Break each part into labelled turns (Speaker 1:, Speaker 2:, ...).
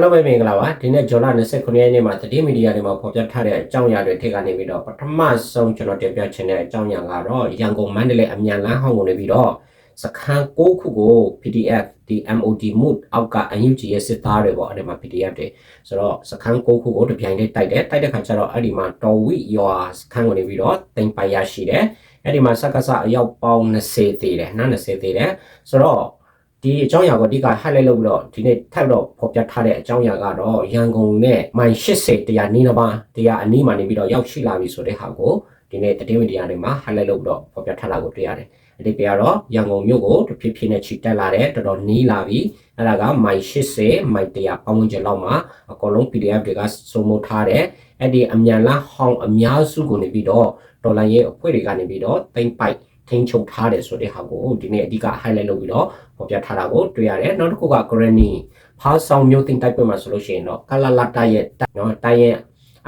Speaker 1: အားလုံးပဲမင်္ဂလာပါဒီနေ့ဇွန်လ29ရက်နေ့မှာသတင်းမီဒီယာတွေမှာဖော်ပြထားတဲ့အကြောင်းအရာတွေထက်ကနေပြီးတော့ပထမဆုံးကျွန်တော်တင်ပြချင်တဲ့အကြောင်းအရာကတော့ရန်ကုန်မန္တလေးအမြန်လမ်းဟောင်းကုန်နေပြီးတော့စခန်း6ခုကို PDF ဒီ MOD mood အောက်က UNG ရဲ့စစ်သားတွေပေါ့အဲ့ဒီမှာ PDF တွေဆိုတော့စခန်း6ခုကိုတပြိုင်တည်းတိုက်တယ်တိုက်တဲ့ခါကျတော့အဲ့ဒီမှာတော်ဝိရွာစခန်းကုန်နေပြီးတော့တင်ပိုင်ရရှိတယ်အဲ့ဒီမှာစက္ကစအယောက်ပေါင်း20သေးတယ်နော်20သေးတယ်ဆိုတော့ ဒီအကြောင်းအရာကိုအဓိက highlight လုပ်ပြီးတော့ဒီနေ့ထပ်တော့ဖော်ပြထားတဲ့အကြောင်းအရာကတော့ရန်ကုန်နဲ့မိုင်80တရားနီးနပါတရားအနီးမှာနေပြီးတော့ရောက်ရှိလာပြီဆိုတဲ့ဟာကိုဒီနေ့တတိယမီဒီယာတွေမှာ highlight လုပ်ပြီးတော့ဖော်ပြထားတာကိုတွေ့ရတယ်။အဓိပ္ပာယ်ကတော့ရန်ကုန်မြို့ကိုတဖြည်းဖြည်းနဲ့ချီတက်လာတဲ့တော်တော်နီးလာပြီ။အဲ့ဒါကမိုင်80မိုင်100ပတ်ဝန်းကျင်လောက်မှာအကုန်လုံး PDF တွေကစုံမထားတဲ့အဲ့ဒီအမြန်လားဟောင်းအများစုကိုနေပြီးတော့ဒေါ်လာရဲ့အဖွဲ့တွေကနေပြီးတော့တိမ့်ပိုက် ထိန်းချုပ်ထားတယ်ဆိုတဲ့ဟာကိုဒီနေ့အဓိက highlight လုပ်ပြီးတော့ဖော်ပြထားတာကိုတွေ့ရတယ်နောက်တစ်ခုက granny ဖားဆောင်မျိုးတင်တိုက်ပွဲမှာဆိုလို့ရှိရင်တော့ကလာလာတရဲ့နော်တရဲ့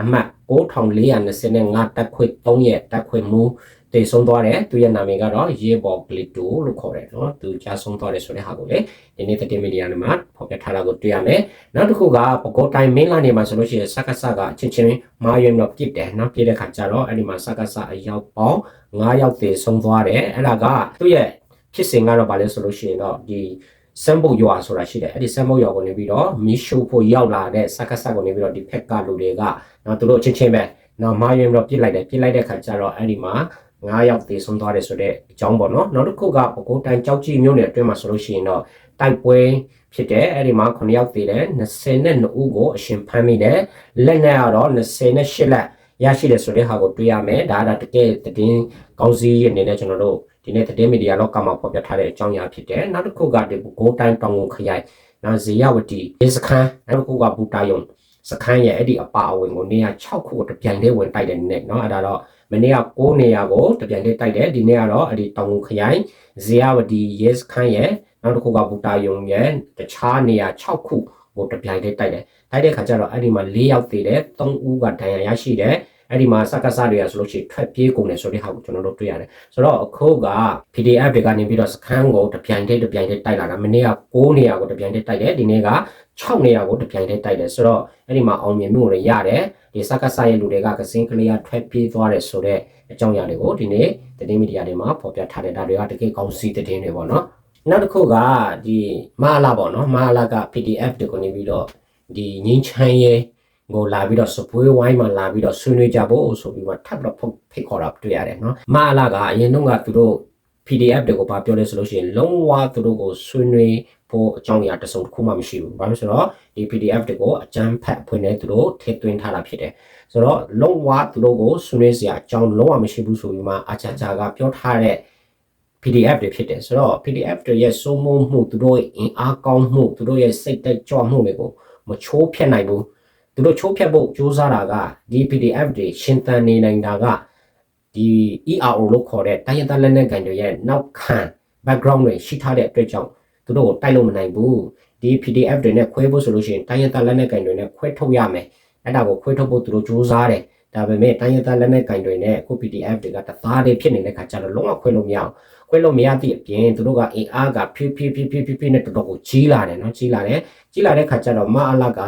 Speaker 1: အမှတ်9425တက်ခွေ3ရဲ့တက်ခွေမူ တည်ဆုံးသွားတယ်သူရဲ့နာမည်ကတော့ရေဘော်ဂလီတိုလို့ခေါ်တယ်နော်သူကြားဆုံးသွားတယ်ဆိုတဲ့ဟာကိုလေဒီနေ့သတင်းမီဒီယာတွေမှာဖော်ပြထားတာကိုတွေ့ရမယ်နောက်တစ်ခုကပကောတိုင်းမင်းလာနေမှာဆိုလို့ရှိရင်စက္ကစကအချင်းချင်းမာရွေးတော့ပြစ်တယ်နော်ပြစ်တဲ့ခါကျတော့အဲ့ဒီမှာစက္ကစအယောက်ပေါင်း9ယောက်တည်ဆုံးသွားတယ်အဲ့ဒါကသူ့ရဲ့ဖြစ်စဉ်ကတော့ဗာလဲဆိုလို့ရှိရင်တော့ဒီစံပုတ်ရွာဆိုတာရှိတယ်အဲ့ဒီစံပုတ်ရွာကိုနေပြီးတော့မီရှိုးဖို့ရောက်လာတဲ့စက္ကစကိုနေပြီးတော့ဒီဖက်ကလူတွေကနော်သူတို့အချင်းချင်းပဲနော်မာရွေးတော့ပြစ်လိုက်တယ်ပြစ်လိုက်တဲ့ခါကျတော့အဲ့ဒီမှာ 9ယောက်သေဆုံးသွားတယ်ဆိုတဲ့အကြောင်းပေါ့နော်နောက်တစ်ခုကပကိုးတိုင်းကြောက်ကြီးမြို့နယ်အတွင်းမှာဆိုလို့ရှိရင်တော့တိုက်ပွဲဖြစ်တယ်အဲ့ဒီမှာ9ယောက်သေတယ်22ဦးကိုအရှင်ဖမ်းမိတယ်လက်နဲ့ကတော့28လက်ရရှိတယ်ဆိုတဲ့ဟာကိုတွေ့ရမယ်ဒါကတကယ်တည်င်းကောင်းစည်းအနေနဲ့ကျွန်တော်တို့ဒီနေ့သတင်းမီဒီယာလောကမှာဖော်ပြထားတဲ့အကြောင်းအရာဖြစ်တယ်နောက်တစ်ခုကဒီကိုးတိုင်းတောင်ကုန်ခရိုင်နော်ဇေယဝတီဒေစခန်းနောက်တစ်ခုကဘူတာယုံစခန်းရဲ့အဲ့ဒီအပါအဝင်ကိုနေရာ6ခုကိုတပြိုင်တည်းဝင်တိုက်တယ်နဲ့เนาะအဲ့ဒါတော့ မနေ့က9နေရာကိုတပြိုင်တည်းတိုက်တယ်ဒီနေ့ကတော့အဲ့ဒီတောင်ကုန်ခရိုင်ဇေယဝတီရဲစခန်းရဲ့နောက်တစ်ခုကဘူတာယုံရဲ့တခြားနေရာ6ခုကိုတပြိုင်တည်းတိုက်တယ်တိုက်တဲ့ခါကျတော့အဲ့ဒီမှာ4ယောက်သေးတယ်3ဦးကဒဏ်ရာရရှိတယ် အဲ့ဒီမှာစက္ကစတွေကဆိုလို့ရှိရင်ထွက်ပြေးကုန်တယ်ဆိုတဲ့ဟာကိုကျွန်တော်တို့တွေ့ရတယ်ဆိုတော့အခုက PDF တွေကနေပြီးတော့စခန်းကိုတပြိုင်တည်းတပြိုင်တည်းတိုက်လာတာမနေ့က9နေရာကိုတပြိုင်တည်းတိုက်တယ်ဒီနေ့က6နေရာကိုတပြိုင်တည်းတိုက်တယ်ဆိုတော့အဲ့ဒီမှာအောင်မြင်မှုတွေရတယ်ဒီစက္ကစရဲ့လူတွေကကစင်းကလေးကထွက်ပြေးသွားတယ်ဆိုတဲ့အကြောင်းအရာတွေကိုဒီနေ့သတင်းမီဒီယာတွေမှာဖော်ပြထားတယ်ဒါတွေကတကယ်ကောင်းစီးသတင်းတွေပေါ့နော်နောက်တစ်ခုကဒီမဟာလာပေါ့နော်မဟာလာက PDF တွေကိုနေပြီးတော့ဒီငင်းချမ်းရဲ့ ကိုလာပြီးတော့စပွေးဝိုင်းမှာလာပြီးတော့ဆွေးနွေးကြဖို့ဆိုပြီးမှထပ်ပြီးတော့ဖိတ်ခေါ်တာတွေ့ရတယ်နော်မဟာလာကအရင်တော့ကသူတို့ PDF တွေကိုပါပြောလဲဆိုလို့ရှိရင်လုံးဝသူတို့ကိုဆွေးနွေးဖို့အကြောင်းအရာတစ်စုံတစ်ခုမှမရှိဘူး။ဘာလို့ဆိုတော့ဒီ PDF တွေကိုအကြမ်းဖက်ဖွင့်နေသူတို့ထည့်သွင်းထားတာဖြစ်တယ်။ဆိုတော့လုံးဝသူတို့ကိုဆွေးနွေးစရာအကြောင်းလုံးဝမရှိဘူးဆိုပြီးမှအချာချာကပြောထားတဲ့ PDF တွေဖြစ်တယ်ဆိုတော့ PDF တွေရဲ့စိုးမိုးမှုသူတို့ရဲ့အင်အားကောင်းမှုသူတို့ရဲ့စိတ်သက်ကြွမှုတွေကိုမချိုးဖျက်နိုင်ဘူး သူတို့ချိုးဖျက်ဖို့ကြိုးစားတာကဒီ PDF တွေရှင်းတန်နေနိုင်တာကဒီ ERO လို့ခေါ်တဲ့တိုင်းရင်းသားလက်နက်ကန်တွေရဲ့နောက်ခံ background တွေရှိထားတဲ့အတွက်ကြောင့်သူတို့ကိုတိုက်လို့မနိုင်ဘူးဒီ PDF တွေနဲ့ခွဲဖို့ဆိုလို့ရှိရင်တိုင်းရင်းသားလက်နက်ကန်တွေနဲ့ခွဲထုတ်ရမယ်အဲ့ဒါကိုခွဲထုတ်ဖို့သူတို့ကြိုးစားတယ်ဒါပေမဲ့တိုင်းရင်းသားလက်နက်ကန်တွေနဲ့အခု PDF တွေကတသားတွေဖြစ်နေတဲ့ခါကျတော့လုံးဝခွဲလို့မရအောင်ခွဲလို့မရသည့်အပြင်သူတို့ကအင်အားကဖြည်းဖြည်းဖြည်းဖြည်းဖြည်းဖြည်းနဲ့တော်တော်ကိုကြီးလာတယ်နော်ကြီးလာတယ်ကြီးလာတဲ့ခါကျတော့မအလက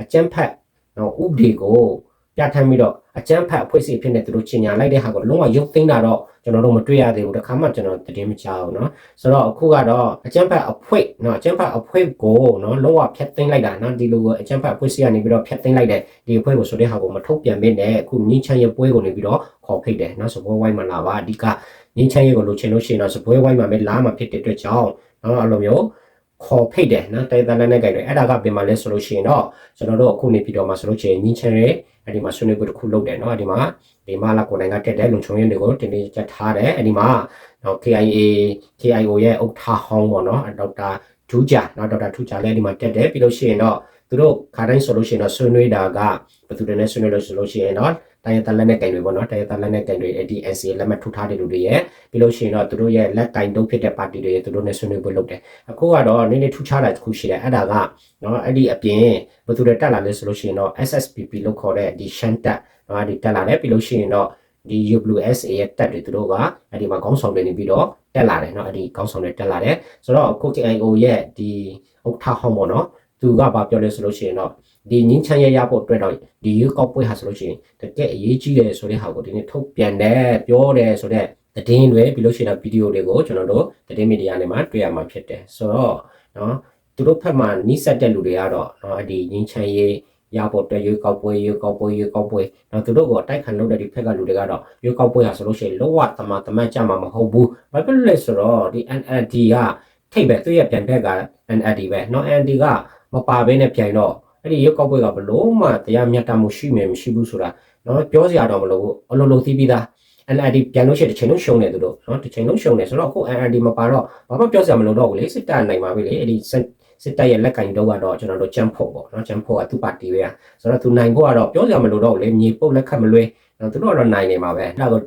Speaker 1: အကျန်းဖက်နော်ဥပဒေကိုပြဋ္ဌာန်းပြီးတော့အကျန်းဖက်အဖွဲ့အစည်းဖြစ်နေသူတို့ချင်ညာလိုက်တဲ့ဟာကိုလုံးဝရုပ်သိမ်းတာတော့ကျွန်တော်တို့မတွေ့ရသေးဘူးတခါမှကျွန်တော်တည်မချအောင်เนาะဆိုတော့အခုကတော့အကျန်းဖက်အဖွဲ့เนาะအကျန်းဖက်အဖွဲ့ကိုเนาะလုံးဝဖျက်သိမ်းလိုက်တာเนาะဒီလိုအကျန်းဖက်အဖွဲ့အစည်းကနေပြီးတော့ဖျက်သိမ်းလိုက်တဲ့ဒီအဖွဲ့ကိုဆိုတဲ့ဟာကိုမထုတ်ပြန်မင်းနဲ့အခုငင်းချမ်းရဲ့ပွဲကိုနေပြီးတော့ခေါ်ဖိတ်တယ်เนาะစပွဲဝိုင်းမှာလာပါအဓိကငင်းချမ်းရဲ့ကိုလိုချင်လို့ရှိရင်တော့စပွဲဝိုင်းမှာပဲလာမှာဖြစ်တဲ့အတွက်ကြောင့်เนาะအဲ့လိုမျိုး ခေါ်ဖိတ်တယ်နော်တိုင်တန်နဲ့ကြိုက်တယ်အဲ့ဒါကပြင်มาလဲဆိုလို့ရှိရင်တော့ကျွန်တော်တို့အခုနေပြီးတော့မှဆိုလို့ရှိရင်ညင်းချင်ရဲအဲ့ဒီမှာဆွေးနွေးပွဲတစ်ခုလုပ်တယ်နော်အဲ့ဒီမှာဒီမှာလာကိုနိုင်ကတက်တဲ့လုံချုံရင်တွေကိုတင်ပြချက်ထားတယ်အဲ့ဒီမှာနော် KIA KIO ရဲ့ဥက္ကဋ္ဌဟောင်းပေါ့နော်ဒေါက်တာထူးကြနော်ဒေါက်တာထူးကြလည်းဒီမှာတက်တယ်ပြီးလို့ရှိရင်တော့သူတို့ခါတိုင်းဆိုလို့ရှိရင်တော့ဆွေးနွေးတာကဘယ်သူတွေနဲ့ဆွေးနွေးလို့ဆိုလို့ရှိရင်တော့ တိုင်းရသားလက်နဲ့ကင်တွေပေါ့နော်တိုင်းရသားလက်နဲ့ကင်တွေဒီ NCA လက်မှတ်ထိုးထားတဲ့လူတွေရဲ့ပြီးလို့ရှိရင်တော့သူတို့ရဲ့လက်ကင်တုံးဖြစ်တဲ့ပါတီတွေရဲ့သူတို့နဲ့ဆွေးနွေးပွဲလုပ်တယ်အခုကတော့နည်းနည်းထူးခြားတာတစ်ခုရှိတယ်အဲ့ဒါကနော်အဲ့ဒီအပြင်ဘယ်သူတွေတက်လာလဲဆိုလို့ရှိရင်တော့ SSPP လို့ခေါ်တဲ့ဒီရှမ်းတက်နော်ဒီတက်လာတယ်ပြီးလို့ရှိရင်တော့ဒီ UWSA ရဲ့တက်တွေသူတို့ကအဲ့ဒီမှာခေါင်းဆောင်တွေနေပြီးတော့တက်လာတယ်เนาะအဲ့ဒီခေါင်းဆောင်တွေတက်လာတယ်ဆိုတော့ KIO ရဲ့ဒီဥက္ကဋ္ဌဟောင်းပေါ့နော်သူ သူကဘာပြောလဲဆိုလို့ရှိရင်တော့ ဒီငင်းချမ်းရရဖို့အတွက်တော့ဒီရွေးကောက်ပွဲဟာဆိုလို့ရှိရင်တကယ်အရေးကြီးတယ်ဆိုတဲ့ဟာကိုဒီနေ့ထုတ်ပြန်တယ်ပြောတယ်ဆိုတဲ့သတင်းတွေပြီးလို့ရှိရင်ဗီဒီယိုတွေကိုကျွန်တော်တို့သတင်းမီဒီယာတွေမှာတွေ့ရမှာဖြစ်တယ်ဆိုတော့နော်သူတို့ဖက်မှာနီးစပ်တဲ့လူတွေကတော့နော်ဒီငင်းချမ်းရေးရဖို့အတွက်ရွေးကောက်ပွဲရွေးကောက်ပွဲရွေးကောက်ပွဲနော်သူတို့ကိုအတိုက်ခံလုပ်တဲ့ဒီဖက်ကလူတွေကတော့ရွေးကောက်ပွဲဟာဆိုလို့ရှိရင်လောကတမတမတ်ကြမှာမဟုတ်ဘူးဘာဖြစ်လို့လဲဆိုတော့ဒီ NLD ကထိပ်ပဲသူရဲ့ပြန်ဘက်က NLD ပဲနော် NLD ကမပါဘဲနဲ့ပြန်တော့ အဲ့ဒီရွေးကောက်ပွဲကဘလို့မှတရားမျှတမှုရှိမယ်မရှိဘူးဆိုတာနော်ပြောစရာတော့မလိုဘူးအလိုလိုသိပြီးသား NLD ပြန်လို့ရှိရင်တစ်ချိန်လုံးရှုံးတယ်သူတို့နော်တစ်ချိန်လုံးရှုံးတယ်ဆိုတော့အခု NLD မပါတော့ဘာမှပြောစရာမလိုတော့ဘူးလေစစ်တပ်နိုင်ပါပြီလေအဲ့ဒီစစ်တပ်ရဲ့လက်ကင်တော့ကတော့ကျွန်တော်တို့ချမ်ဖို့ပေါ့နော်ချမ်ဖို့ကသူ့ပါတီပဲဆိုတော့သူနိုင်ဖို့ကတော့ပြောစရာမလိုတော့ဘူးလေမြေပုတ်လက်ခတ်မလွဲနော်သူတို့ကတော့နိုင်နေမှာပဲအဲ့ဒါကို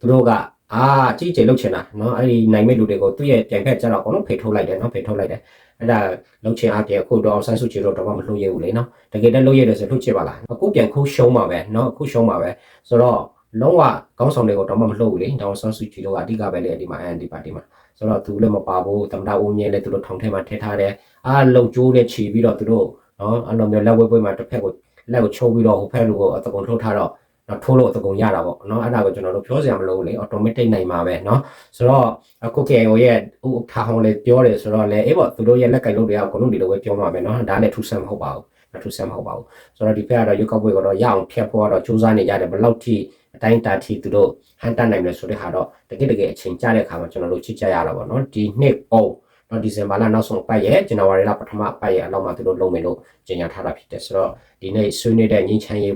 Speaker 1: သူတို့က အာအကြီးကျယ်လုပ်ချင်တာနော်အဲ့ဒီနိုင်မဲ့လူတွေကိုသူ့ရဲ့ပြန်ဖက်ကြတော့အကုန်လုံးဖေထုတ်လိုက်တယ်နော်ဖေထုတ်လိုက်တယ်အဲ့ဒါလုံချင်အပြင်အခုတော့ဆန်းစုကြည်တော့တော့မလှုပ်ရဘူးလေနော်တကယ်တမ်းလှုပ်ရတယ်ဆိုလှုပ်ချင်ပါလားအခုပြန်ခုရှုံးပါပဲနော်အခုရှုံးပါပဲဆိုတော့လုံးဝကောင်းဆောင်တွေကိုတော့မလှုပ်ဘူးလေတောင်ဆန်းစုကြည်တို့ကအဓိကပဲလေဒီမှာ NLD ပါတီမှာဆိုတော့သူလည်းမပါဘူးသမ္မတဦးမြင့်လည်းသူတို့ထောင်ထဲမှာထည့်ထားတယ်အားလုံကျိုးနဲ့ခြီးပြီးတော့သူတို့နော်အဲ့လိုမျိုးလက်ဝဲပွဲမှာတစ်ဖက်ကိုလက်ကိုချုပ်ပြီးတော့ဟိုဖက်လူကိုအတကုံထုတ်ထားတော့ တော့ထိုးလို့အတကုံရတာပေါ့နော်အဲ့ဒါကိုကျွန်တော်တို့ပြောစရာမလိုဘူးလေ automatic နိုင်မှာပဲနော်ဆိုတော့အခု KO ရဲ့ဥထားဟောင်းလေးပြောတယ်ဆိုတော့လေအေးပေါ့သူတို့ရဲ့လက်ကင်လို့တွေကအကုန်လုံးဒီလိုပဲပြောမှာပဲနော်ဒါလည်းထူးဆန်းမဟုတ်ပါဘူးမထူးဆန်းမဟုတ်ပါဘူးဆိုတော့ဒီဖက်ကတော့ရုပ်ကောက်ပွဲကတော့ရအောင်ဖျက်ဖို့ကတော့စူးစမ်းနေရတယ်ဘယ်လောက်ထိအတိုင်းတာထိသူတို့ဟန်တတ်နိုင်မယ်ဆိုတဲ့ဟာတော့တကယ်တကယ်အချိန်ကျတဲ့အခါမှာကျွန်တော်တို့ချစ်ကြရတာပေါ့နော်ဒီနှစ်ပုံနော်ဒီဇင်ဘာလနောက်ဆုံးပတ်ရဲ့ဇန်နဝါရီလပထမပတ်ရဲ့အလောက်မှာသူတို့လုပ်မယ်လို့ကြေညာထားတာဖြစ်တယ်ဆိုတော့ဒီနေ့ဆွေးနွေးတဲ့ငင်းချမ်းရေး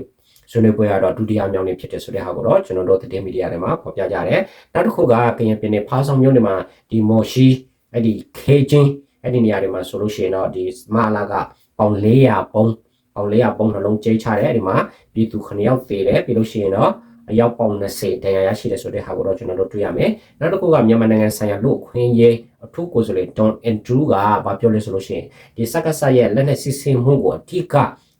Speaker 1: ဆွေးနွေးပွဲကတော့ဒုတိယမြောက်နေ့ဖြစ်တယ်ဆိုတဲ့ဟာကိုတော့ကျွန်တော်တို့သတင်းမီဒီယာတွေမှာဖော်ပြကြတယ်နောက်တစ်ခုကကရင်ပြည်နယ်ဖားဆောင်မြို့နယ်မှာဒီမော်ရှိအဲ့ဒီခေချင်းအဲ့ဒီနေရာတွေမှာဆိုလို့ရှိရင်တော့ဒီမလာကပေါင်400ပုံပေါင်400ပုံနှလုံးကျိချတယ်အဲ့ဒီမှာပြည်သူ9ယောက်သေးတယ်ပြီးလို့ရှိရင်တော့အယောက်ပေါင်20တရားရရှိတယ်ဆိုတဲ့ဟာကိုတော့ကျွန်တော်တို့တွေ့ရမယ်နောက်တစ်ခုကမြန်မာနိုင်ငံဆိုင်ရာလူအခွင့်အရေးအထူးကိုယ်စားလှယ် Don Andrew ကဘာပြောလဲဆိုလို့ရှိရင်ဒီစက္ကစရဲ့လက်နက်စစ်ဆင်မှုကိုအထူးက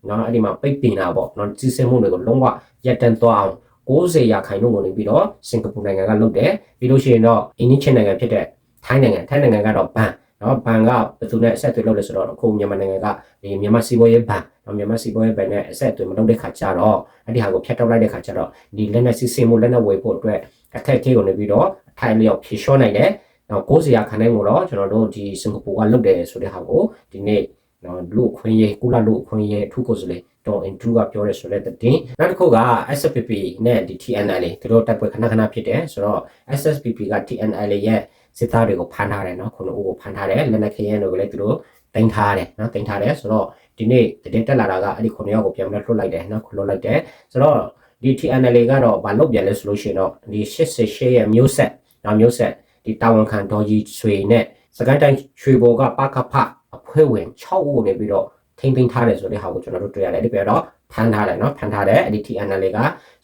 Speaker 1: နော်အဲ့ဒီမှာပိတ်ပင်တာပေါ့နော်စစ်ဆင်မှုတွေကိုလုံးဝရပ်တန့်သွားအောင်90ရာခိုင်နှုန်းကိုနေပြီးတော့စင်ကာပူနိုင်ငံကလုပ်တယ်ပြီးလို့ရှိရင်တော့အင်းချင်းနိုင်ငံဖြစ်တဲ့ထိုင်းနိုင်ငံထိုင်းနိုင်ငံကတော့ဘန်နော်ဘန်ကဘယ်သူနဲ့အဆက်အသွယ်လုပ်လဲဆိုတော့အခုမြန်မာနိုင်ငံကဒီမြန်မာစီးပွားရေးဘန်နော်မြန်မာစီးပွားရေးဘန်နဲ့အဆက်အသွယ်မလုပ်တဲ့ခါကျတော့အဲ့ဒီဟာကိုဖျက်တောက်လိုက်တဲ့ခါကျတော့ဒီလက်နက်စစ်ဆင်မှုလက်နက်ဝယ်ဖို့အတွက်အခက်အခဲကိုနေပြီးတော့အထိုင်လျောက်ဖြေလျှော့နိုင်တယ်နော်90ရာခိုင်နှုန်းကိုတော့ကျွန်တော်တို့ဒီစင်ကာပူကလုပ်တယ်ဆိုတဲ့ဟာကိုဒီနေ့ နော်လူခွင့်ရေးကုလလူခွင့်ရေးအထူးကိုယ်စားလှယ်တော့ intro ကပြောရဲဆိုတဲ့တဲ့နောက်တစ်ခုက SSPP နဲ့ဒီ TNL သူတို့တက်ပွဲခဏခဏဖြစ်တယ်ဆိုတော့ SSPP က TNL ရဲ့စစ်သားတွေကိုဖမ်းထားတယ်နော်ခုနဦးကိုဖမ်းထားတယ်လက်နက်ခဲယမ်းတွေကိုလည်းသူတို့တင်ထားတယ်နော်တင်ထားတယ်ဆိုတော့ဒီနေ့တည်တက်လာတာကအဲ့ဒီခုနှစ်ယောက်ကိုပြန်ပြီးလွှတ်လိုက်တယ်နော်ခုလွှတ်လိုက်တယ်ဆိုတော့ဒီ TNL ကတော့ဘာလုပ်ပြန်လဲဆိုလို့ရှိရင်တော့ဒီ88ရဲ့မျိုးဆက်နော်မျိုးဆက်ဒီတာဝန်ခံဒေါ်ကြီးဆွေနဲ့စကိုင်းတိုင်းရွှေဘော်ကပကဖ အဖွဲ့ဝင်6ဦးနေပြီးတော့ထိမ့်သိမ်းထားတယ်ဆိုတဲ့ဟာကိုကျွန်တော်တို့တွေ့ရတယ်ဒီပြတော့ဖမ်းထားတယ်เนาะဖမ်းထားတယ်အဲ့ဒီ TNL က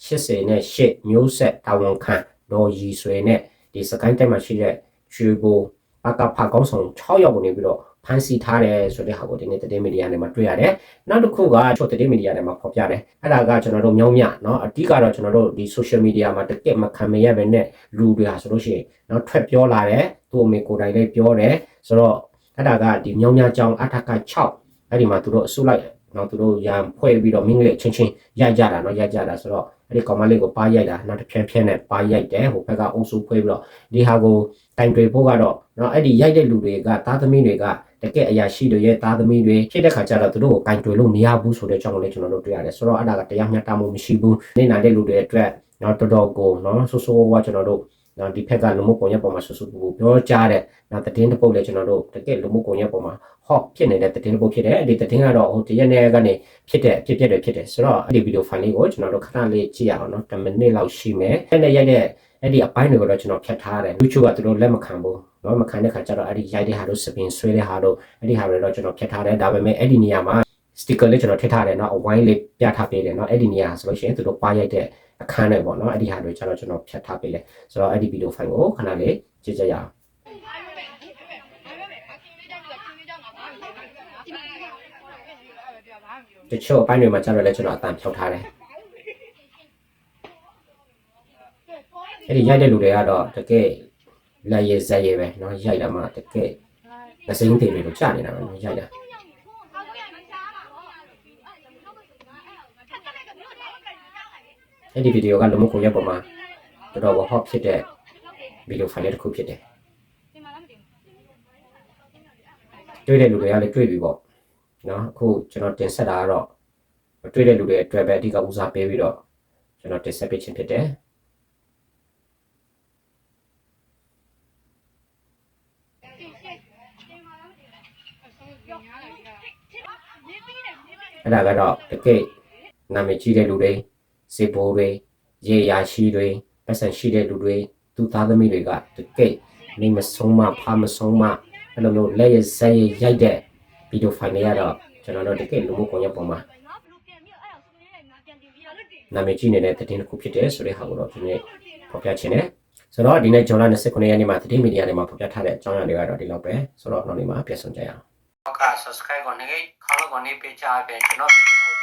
Speaker 1: 80နဲ့8မျိုးဆက်တာဝန်ခံဒေါ်ရီဆွေနဲ့ဒီစကိုင်းတိုင်းမှာရှိတဲ့ရွှေဘိုပကဖကောင်းဆောင်6ယောက်ကိုနေပြီးတော့ဖမ်းဆီးထားတယ်ဆိုတဲ့ဟာကိုဒီနေ့သတင်းမီဒီယာတွေမှာတွေ့ရတယ်နောက်တစ်ခုကချို့သတင်းမီဒီယာတွေမှာဖော်ပြတယ်အဲ့ဒါကကျွန်တော်တို့မြောင်းမြเนาะအဓိကတော့ကျွန်တော်တို့ဒီ social media မှာတကက်မခံမရပဲနဲ့လူတွေဟာဆိုလို့ရှိရင်เนาะထွက်ပြောလာတယ်သူ့အမေကိုယ်တိုင်လည်းပြောတယ်ဆိုတော့ အဲ့ဒါကဒီမြောင်းမြကြောင်းအထက်က6အဲ့ဒီမှာသူတို့အစုလိုက်နော်သူတို့ရံဖွဲ့ပြီးတော့မင်းကလေးချင်းချင်းရိုက်ကြတာနော်ရိုက်ကြတာဆိုတော့အဲ့ဒီကောင်မလေးကိုပါရိုက်တာနောက်တစ်ဖြန်းဖြန်းနဲ့ပါရိုက်တယ်ဟိုဘက်ကအုပ်စုဖွဲ့ပြီးတော့ဒီဟာကိုတိုင်တွေဖို့ကတော့နော်အဲ့ဒီရိုက်တဲ့လူတွေကသားသမီးတွေကတကယ်အရာရှိတွေရဲ့သားသမီးတွေဖြစ်တဲ့ခါကျတော့သူတို့ကိုကင်တွေလို့မရဘူးဆိုတဲ့အကြောင်းကိုလည်းကျွန်တော်တို့တွေ့ရတယ်ဆိုတော့အဲ့ဒါကတရားမျှတမှုမရှိဘူးနေနိုင်တဲ့လူတွေအတွက်နော်တော်တော်ကိုနော်ဆိုးဆိုးဝါးကျွန်တော်တို့ နော်ဒီဖက်ကလူမှုကွန်ရက်ပေါ်မှာဆူဆူပူပူပြောကြတဲ့နော်တည်င်းတစ်ပုတ်လည်းကျွန်တော်တို့တကယ်လူမှုကွန်ရက်ပေါ်မှာ hot ဖြစ်နေတဲ့တည်င်းတစ်ပုတ်ဖြစ်တယ်ဒီတည်င်းကတော့ဟိုတရက်နဲ့ကနေဖြစ်တဲ့အဖြစ်ဖြစ်တယ်ဖြစ်တယ်ဆိုတော့အဲ့ဒီဗီဒီယိုဖိုင်လေးကိုကျွန်တော်တို့ခဏလေးကြည့်ရအောင်နော်10မိနစ်လောက်ရှိမယ်အဲ့နဲ့ရိုက်တဲ့အဲ့ဒီအပိုင်းတွေကိုတော့ကျွန်တော်ဖြတ်ထားတယ် YouTube ကသူတို့လက်မခံဘူးနော်မခံတဲ့ခါကျတော့အဲ့ဒီရိုက်တဲ့ဟာတို့စပင်ဆွဲတဲ့ဟာတို့အဲ့ဒီဟာတွေတော့ကျွန်တော်ဖြတ်ထားတယ်ဒါပေမဲ့အဲ့ဒီနေရာမှာ sticker လေးကျွန်တော်ထည့်ထားတယ်နော်အဝိုင်းလေးပြထားပေးတယ်နော်အဲ့ဒီနေရာဆိုလို့ရှိရင်သူတို့ပါရိုက်တဲ့ အခန်းတွေပေါ့เนาะအဲ့ဒီဟာတွေကျွန်တော်ကျွန်တော်ဖြတ်ထားပေးတယ်ဆိုတော့အဲ့ဒီဗီဒီယိုဖိုင်ကိုခဏလေးကြည့်ကြရအောင်တချို့အပိုင်းတွေမှာကျတော့လည်းကျွန်တော်အတန်ဖြောက်ထားတယ်အဲ့ဒီရိုက်တဲ့လူတွေကတော့တကယ်လက်ရည်ဇက်ရည်ပဲเนาะရိုက်တာမှတကယ်လက်စိမ်းတွေတွေလိုကြာနေတာပဲเนาะရိုက်တာ အဲ့ဒီဗီဒီယိုကလူမှုကွန်ရက်ပေါ်မှာတော်တော်ဟော့ဖြစ်တဲ့ဗီဒီယိုဖိုင်လေးတစ်ခုဖြစ်တယ်တွေ့တဲ့လူတွေကလည်းတွေ့ပြီပေါ့နော်အခုကျွန်တော်တင်ဆက်တာကတော့တွေ့တဲ့လူတွေအတွက်ပဲအဓိကဦးစားပေးပြီးတော့ကျွန်တော်တင်ဆက်ပေးခြင်းဖြစ်တယ်အဲ့ဒါကတော့တကယ့်နာမည်ကြီးတဲ့လူတွေ စေဘိုးတွေရေရာရှိတွေပတ်စံရှိတဲ့လူတွေသူသားသမီးတွေကတကယ့်နေမဆုံးမဖားမဆုံးမအဲ့လိုမျိုးလက်ရစဲရရိုက်တဲ့ဗီဒီယိုဖိုင်တွေကတော့ကျွန်တော်တို့တကယ့်လူမှုကွန်ရက်ပေါ်မှာနာမည်ကြီးနေတဲ့သတင်းတစ်ခုဖြစ်တယ်ဆိုတဲ့ဟာကိုတော့ဒီနေ့ဖော်ပြချင်တယ်ဆိုတော့ဒီနေ့ဂျွန်လာ29ရက်နေ့မှာသတင်းမီဒီယာတွေမှာဖော်ပြထားတဲ့အကြောင်းအရာတွေကတော့ဒီလောက်ပဲဆိုတော့နောက်နေ့မှာပြန်ဆောင်ကြရအောင်
Speaker 2: က subscribe ကိုနေခေါင်းကိုနေပေးချပေးကျွန်တော်ဗီဒီယို